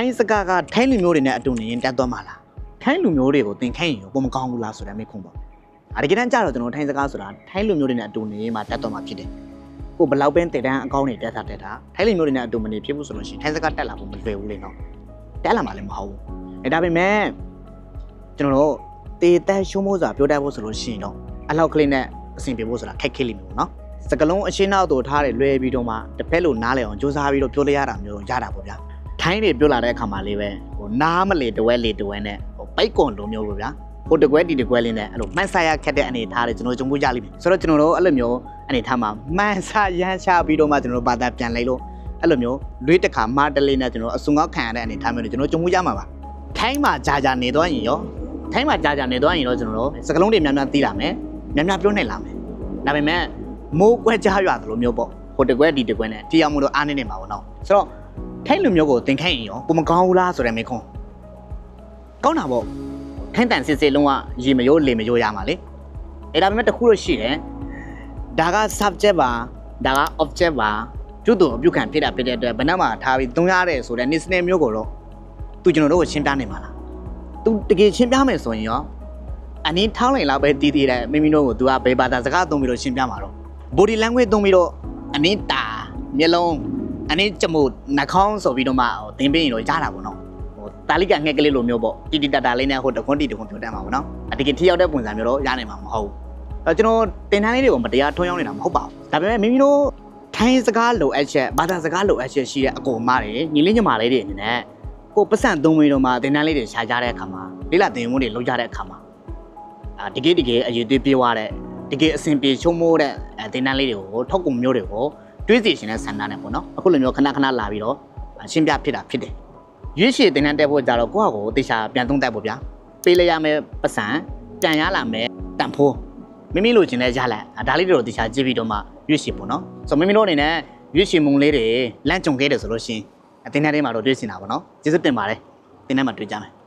ထိုင်းစကားကထိုင်းလူမျိုးတွေနဲ့အတူနေရင်တက်သွားမှာလားထိုင်းလူမျိုးတွေကိုသင်ခိုင်းရင်ရောပုံမကောင်းဘူးလားဆိုတာမေးခွန်းပေါ့အဒီကတန်းကြတော့ကျွန်တော်ထိုင်းစကားဆိုတာထိုင်းလူမျိုးတွေနဲ့အတူနေရင်မှတက်သွားမှာဖြစ်တယ်ကိုဘလောက်ပဲတည်တန်းအကောင်းနေတက်တာတက်တာထိုင်းလူမျိုးတွေနဲ့အတူမနေဖြစ်ဘူးဆိုလို့ရှိရင်ထိုင်းစကားတက်လာဖို့မလွယ်ဘူးလေနော်တက်လာမှာလည်းမဟုတ်ဘူးအဲဒါပေမဲ့ကျွန်တော်တို့တေတက်ရှုံးမိုးစွာပြောတတ်ဖို့ဆိုလို့ရှိရင်တော့အလောက်ကလေးနဲ့အဆင်ပြေဖို့ဆိုတာခက်ခဲလိမ့်မယ်ပေါ့နော်စကလုံးအရှင်းနောက်တို့ထားတယ်လွယ်ပြီးတော့မှတစ်ဖက်လိုနားလည်အောင်စူးစမ်းပြီးတော့ပြောလိုက်ရတာမျိုးရတာပေါ့ဗျာ ထိုင်းတွေပြောလာတဲ့အခါမှာလေးပဲဟိုနားမလေတဝဲလေတဝဲနဲ့ဟိုပိတ်ကွန်လိုမျိုးပေါ့ဗျာဟိုတကွဲဒီတကွဲလေးနဲ့အဲ့လိုမှန်ဆာရခက်တဲ့အနေထားတွေကျွန်တော်တို့ကြုံဖို့ရလိမ့်မယ်ဆိုတော့ကျွန်တော်တို့အဲ့လိုမျိုးအနေထားမှာမှန်ဆာရမ်းချပြီးတော့မှကျွန်တော်တို့ဘာသာပြန်လိုက်လို့အဲ့လိုမျိုးလွေးတစ်ခါမားတလေးနဲ့ကျွန်တော်အစုံကောက်ခံရတဲ့အနေထားမျိုးတွေကျွန်တော်တို့ကြုံဖို့ရမှာပါထိုင်းမှာကြာကြာနေသွားရင်ရောထိုင်းမှာကြာကြာနေသွားရင်တော့ကျွန်တော်တို့စကလုံးတွေများများသိလာမယ်များများပြောနိုင်လာမယ်ဒါပေမဲ့မိုးကွဲကြားရွာသလိုမျိုးပေါ့ဟိုတကွဲဒီတကွဲနဲ့တရားမှုလို့အားနေနေမှာပေါ့နော်ဆိုတော့ ထိုင်းလူမျိုးကိုသင်ခိုင်းရင်ရောပုံမကောင်းဘူးလားဆိုတဲ့မေးခွန်းကောင်းတာပေါ့ထိုင်းတန်စစ်စစ်လုံးဝရေမရိုးလေမရိုးရမှာလေအဲ့ဒါပေမဲ့တစ်ခုလို့ရှိတယ်ဒါက subject ပါဒါက object ပါကျွတ်တူအပြုခံဖြစ်တာဖြစ်တဲ့အတွက်ဘယ်နှမှာထားပြီးသုံးရတယ်ဆိုတဲ့ listener မျိုးကိုတော့သူကျွန်တော်တို့ကိုရှင်းပြနိုင်မှာလားသူတကယ်ရှင်းပြမယ်ဆိုရင်ရောအနည်းထောင်းလိုက်လောက်ပဲတီးတီးတဲ့မိမိတို့ကို तू ကဘယ်ဘာသာစကားသုံးပြီးတော့ရှင်းပြမှာတော့ body language သုံးပြီးတော့အနည်းတာမျက်လုံး အနည်းကြမို့နှာခေါင်းဆိုပြီးတော့မှဟိုသင်ပေးရင်တော့ကြားတာပေါ့နော်ဟိုတာလိကငှက်ကလေးလိုမျိုးပေါ့တီတီတတာလေးနဲ့ဟိုတခွန်းတီတခွန်းပြောတတ်မှာပေါ့နော်အတကယ်ထိရောက်တဲ့ပုံစံမျိုးတော့ရနိုင်မှာမဟုတ်ဘူးအဲကျွန်တော်တင်တန်းလေးတွေကိုမတရားထွန်းရောက်နေတာမဟုတ်ပါဘူးဒါပေမဲ့မိမိတို့ထိုင်းစကားလိုအပ်ချက်ဘာသာစကားလိုအပ်ချက်ရှိတဲ့အကိုအမတွေညီလေးညီမလေးတွေအနေနဲ့ကိုပတ်စံသုံးပြီးတော့မှတင်တန်းလေးတွေရှာကြတဲ့အခါမှာလေးလာတင်မှုတွေလုပ်ကြတဲ့အခါမှာအာတကယ်တကယ်အရေးသွေးပြေးသွားတဲ့တကယ်အဆင်ပြေချုံမိုးတဲ့အဲတင်တန်းလေးတွေကိုထောက်ကုံမျိုးတွေကို တွေးစီရှင်တဲ့ဆန္ဒနဲ့ပေါ့နော်အခုလိုမျိုးခဏခဏလာပြီးတော့ရှင်းပြဖြစ်တာဖြစ်တယ်ရွေးရှည်တင်တန်းတက်ဖို့ကြတော့ကိုယ့်ဟာကိုယ်တေချာပြန်သုံးတက်ဖို့ဗျာပေးလိုက်ရမယ်ပတ်စံတန်ရလာမယ်တန်ဖိုးမိမိလိုချင်တဲ့ရလာဒါလေးတွေတော့တေချာကြည့်ပြီးတော့မှရွေးရှည်ပေါ့နော်ဆိုတော့မိမိတို့အနေနဲ့ရွေးရှည်မုံလေးတွေလန့်ကြုံခဲ့တယ်ဆိုလို့ရှိရင်အတင်းတန်းထဲမှာတော့တွေးစင်တာပေါ့နော်ကျေးဇူးတင်ပါတယ်တင်းတန်းမှာတွေ့ကြမယ်